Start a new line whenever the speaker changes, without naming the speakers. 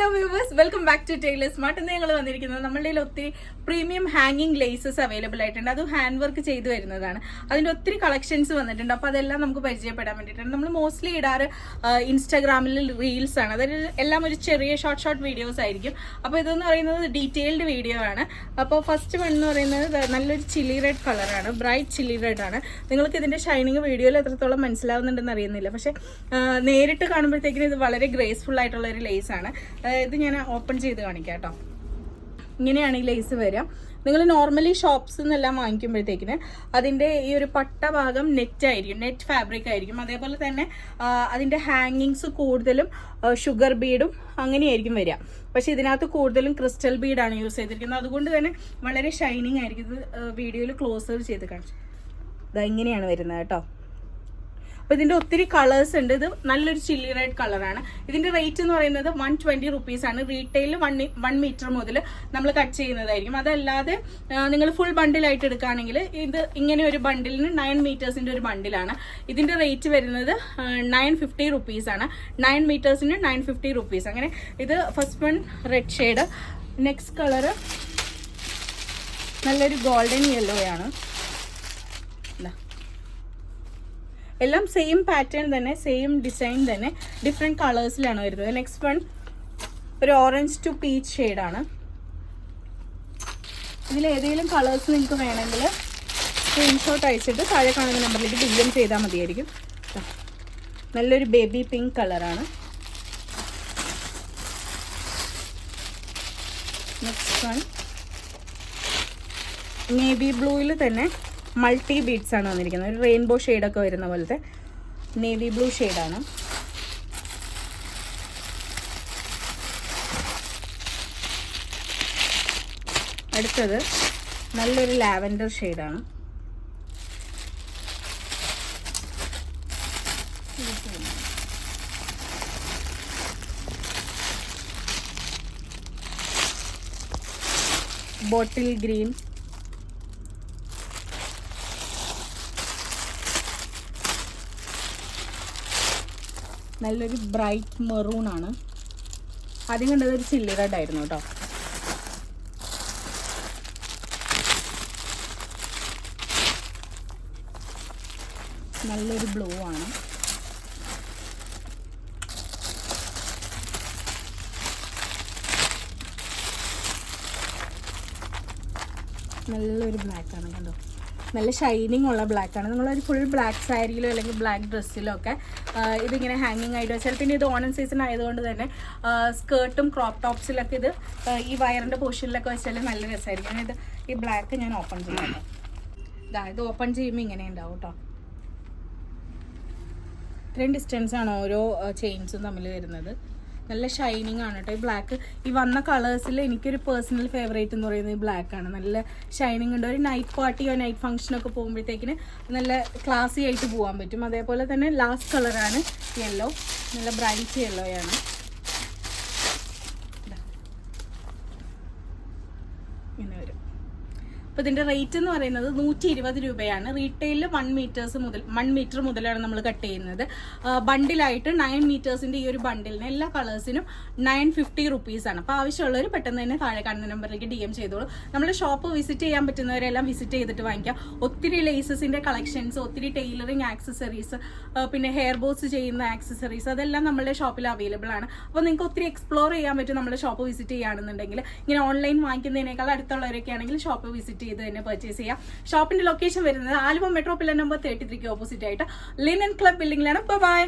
Hello viewers welcome back to tailor smart ഇന്ന് ഞങ്ങൾ വന്നിരിക്കുന്നത് നമ്മളുടെ ഒത്തിരി പ്രീമിയം ഹാങ്ങിങ് ലേസസ് അവൈലബിൾ ആയിട്ടുണ്ട്. അത് ഹാൻഡ് വർക്ക് ചെയ്തു വരുന്നതാണ്. അതിന്റെ ഒത്തിരി കളക്ഷൻസ് വന്നിട്ടുണ്ട്. അപ്പോൾ അതെല്ലാം നമുക്ക് പരിചയപ്പെടാൻ വേണ്ടിയിട്ടാണ്. നമ്മൾ മോസ്റ്റ്ലി ഇടാറ് ഇൻസ്റ്റാഗ്രാമിൽ റീൽസ് ആണ്. അതായത് എല്ലാം ഒരു ചെറിയ ഷോർട്ട് ഷോർട്ട് വീഡിയോസ് ആയിരിക്കും. അപ്പോൾ ഇതെന്ന് പറയുന്നത് ഡീറ്റെയിൽഡ് വീഡിയോ ആണ്. അപ്പോൾ ഫസ്റ്റ് വൺ എന്ന് പറയുന്നത് നല്ലൊരു ചില്ലി റെഡ് കളറാണ് ബ്രൈറ്റ് ചില്ലി റെഡ് ആണ്. നിങ്ങൾക്ക് ഇതിന്റെ ഷൈനിങ് വീഡിയോയിൽ എത്രത്തോളം മനസ്സിലാവുന്നുണ്ടെന്ന് അറിയുന്നില്ല. പക്ഷേ നേരിട്ട് കാണുമ്പോഴത്തേക്കിനും ഇത് വളരെ ഗ്രേസ്ഫുൾ ആയിട്ടുള്ള ഒരു ലേസ് ആണ്. ആ, ഇത് ഞാൻ ഓപ്പൺ ചെയ്ത് കാണിക്കാം കേട്ടോ. ഇങ്ങനെയാണ് ഈ ലേസ് വരിക നിങ്ങൾ നോർമലി ഷോപ്സ് നിന്നെല്ലാം വാങ്ങിക്കുമ്പോഴത്തേക്കിന് അതിന്റെ ഈ ഒരു പട്ട ഭാഗം നെറ്റ് ആയിരിക്കും നെറ്റ് ഫാബ്രിക് ആയിരിക്കും. അതേപോലെ തന്നെ അതിന്റെ ഹാങ്ങിങ്സ് കൂടുതലും ഷുഗർ ബീഡും അങ്ങനെയായിരിക്കും വരിക. പക്ഷെ ഇതിനകത്ത് കൂടുതലും ക്രിസ്റ്റൽ ബീഡാണ് യൂസ് ചെയ്തിരിക്കുന്നത്. അതുകൊണ്ട് തന്നെ വളരെ ഷൈനിങ് ആയിരിക്കും ഇത് വീഡിയോയിൽ ക്ലോസ് ചെയ്ത് കാണിച്ചു. ഇതാ ഇങ്ങനെയാണ് വരുന്നത് കേട്ടോ. അപ്പോൾ ഇതിന്റെ ഒത്തിരി കളേഴ്സ് ഉണ്ട്. ഇത് നല്ലൊരു ചില്ലി റെഡ് കളറാണ് ഇതിന്റെ റേറ്റ് എന്ന് പറയുന്നത് വൺ ട്വന്റി റുപ്പീസാണ് റീറ്റെയിൽ വൺ വൺ മീറ്റർ മുതൽ നമ്മൾ കട്ട് ചെയ്യുന്നതായിരിക്കും. അതല്ലാതെ നിങ്ങൾ ഫുൾ ബണ്ടിലായിട്ട് എടുക്കുകയാണെങ്കിൽ ഇത് ഇങ്ങനെ ഒരു ബണ്ടിലിന് നയൻ മീറ്റേഴ്സിന്റെ ഒരു ബണ്ടിലാണ് ഇതിന്റെ റേറ്റ് വരുന്നത് നയൻ ഫിഫ്റ്റി റുപ്പീസാണ് നയൻ മീറ്റേഴ്സിന് നയൻ ഫിഫ്റ്റി റുപ്പീസ് അങ്ങനെ ഇത് first one red shade next colour നല്ലൊരു ഗോൾഡൻ യെല്ലോ ആണ് ഇതാ എല്ലാം സെയിം പാറ്റേൺ തന്നെ സെയിം ഡിസൈൻ തന്നെ ഡിഫറെന്റ് കളേഴ്സിലാണ് വരുന്നത്. നെക്സ്റ്റ് വൺ ഒരു ഓറഞ്ച് ടു പീച്ച് ഷെയ്ഡാണ് ഇതിൽ ഏതെങ്കിലും കളേഴ്സ് നിങ്ങൾക്ക് വേണമെങ്കിൽ സ്ക്രീൻഷോട്ട് അയച്ചിട്ട് താഴെ കാണുന്ന നമ്പറിലേക്ക് ഡി ചെയ്താൽ മതിയായിരിക്കും. നല്ലൊരു ബേബി പിങ്ക് കളറാണ് നെക്സ്റ്റ് വൺ നേവി ബ്ലൂയിൽ തന്നെ മൾട്ടി ബീഡ്സ് ആണ് വന്നിരിക്കുന്നത്. ഒരു റെയിൻബോ ഷെയ്ഡൊക്കെ വരുന്ന പോലത്തെ നേവി ബ്ലൂ ഷെയ്ഡാണ് അടുത്തത് നല്ലൊരു ലാവൻഡർ ഷെയ്ഡാണ് ബോട്ടിൽ ഗ്രീൻ നല്ലൊരു ബ്രൈറ്റ് മെറൂൺ ആണ്. ആദ്യം കണ്ടത് ഒരു ചില്ലി റെഡ് ആയിരുന്നു കേട്ടോ നല്ലൊരു ബ്ലൂ ആണ്. നല്ലൊരു ബ്ലാക്ക് ആണ് കണ്ടോ. നല്ല ഷൈനിങ് ഉള്ള ബ്ലാക്ക് ആണ്. നിങ്ങളൊരു ഫുൾ ബ്ലാക്ക് സാരിയിലോ അല്ലെങ്കിൽ ബ്ലാക്ക് ഡ്രസ്സിലോ ഒക്കെ ഇതിങ്ങനെ ഹാങ്ങിങ് ആയിട്ട് വെച്ചാൽ പിന്നെ ഇത് ഓണം സീസൺ ആയതുകൊണ്ട് തന്നെ സ്കേർട്ടും ക്രോപ്പ് ടോപ്സിലൊക്കെ ഇത് ഈ വയറിന്റെ പോർഷനിലൊക്കെ വെച്ചാൽ നല്ല രസമായിരിക്കും. ഇത് ഈ ബ്ലാക്ക് ഞാൻ ഓപ്പൺ ചെയ്യാം. ഇതാ ഇത് ഓപ്പൺ ചെയ്യുമ്പോൾ ഇങ്ങനെ ഉണ്ടാവും കേട്ടോ ഇത്രയും ഡിസ്റ്റൻസ് ആണ് ഓരോ ചെയിൻസും തമ്മിൽ വരുന്നത്. നല്ല ഷൈനിങ് ആണ് കേട്ടോ ഈ ബ്ലാക്ക് ഈ വന്ന കളേഴ്സിൽ എനിക്കൊരു പേഴ്സണൽ ഫേവറേറ്റ് എന്ന് പറയുന്നത് ഈ ബ്ലാക്ക് ആണ്. നല്ല ഷൈനിങ് ഉണ്ട്. ഒരു നൈറ്റ് പാർട്ടിയോ നൈറ്റ് ഫംഗ്ഷനൊക്കെ പോകുമ്പോഴത്തേക്കിന് നല്ല ക്ലാസി ആയിട്ട് പോകാൻ പറ്റും. അതേപോലെ തന്നെ ലാസ്റ്റ് കളറാണ് യെല്ലോ നല്ല ബ്രൈറ്റ് യെല്ലോ ആണ്. ഇതാ. ഇങ്ങനെ വരും. അപ്പോൾ ഇതിന്റെ റേറ്റ് എന്ന് പറയുന്നത് നൂറ്റി ഇരുപത് രൂപയാണ്. റീറ്റെയിലിൽ വൺ മീറ്റേഴ്സ് മുതൽ വൺ മീറ്റർ മുതലാണ് നമ്മൾ കട്ട് ചെയ്യുന്നത്. ബണ്ടിലായിട്ട് നയൻ മീറ്റേഴ്സിന്റെ ഈ ഒരു ബണ്ടിലിന് എല്ലാ കളേഴ്സിനും നയൻ ഫിഫ്റ്റി റുപ്പീസാണ് അപ്പോൾ ആവശ്യമുള്ളവർ പെട്ടെന്ന് തന്നെ താഴെ കാണുന്ന നമ്പറിലേക്ക് ഡി എം ചെയ്തോളൂ. നമ്മൾ ഷോപ്പ് വിസിറ്റ് ചെയ്യാൻ പറ്റുന്നവരെല്ലാം വിസിറ്റ് ചെയ്തിട്ട് വാങ്ങിക്കാം. ഒത്തിരി ലേസസിന്റെ കളക്ഷൻസ് ഒത്തിരി ടൈലറിങ് ആക്സസറീസ് പിന്നെ ഹെയർ ബോസ് ചെയ്യുന്ന ആക്സസറീസ് അതെല്ലാം നമ്മുടെ ഷോപ്പിൽ അവൈലബിൾ ആണ്. അപ്പോൾ നിങ്ങൾക്ക് ഒത്തിരി എക്സ്പ്ലോർ ചെയ്യാൻ പറ്റും നമ്മുടെ ഷോപ്പ് വിസിറ്റ് ചെയ്യുകയാണെന്നുണ്ടെങ്കിൽ. ഇങ്ങനെ ഓൺലൈൻ വാങ്ങിക്കുന്നതിനേക്കാൾ അടുത്തുള്ളവരൊക്കെ ആണെങ്കിൽ ഷോപ്പ് വിസിറ്റ് ചെയ്ത് തന്നെ പർച്ചേസ് ചെയ്യാം. ഷോപ്പിന്റെ ലൊക്കേഷൻ വരുന്നത് Aluva metro pillar number thirty ത്രീക്ക് opposite ആയിട്ട്. ലിനൻ ക്ലബ് ബിൽഡിംഗിലാണ് ബൈ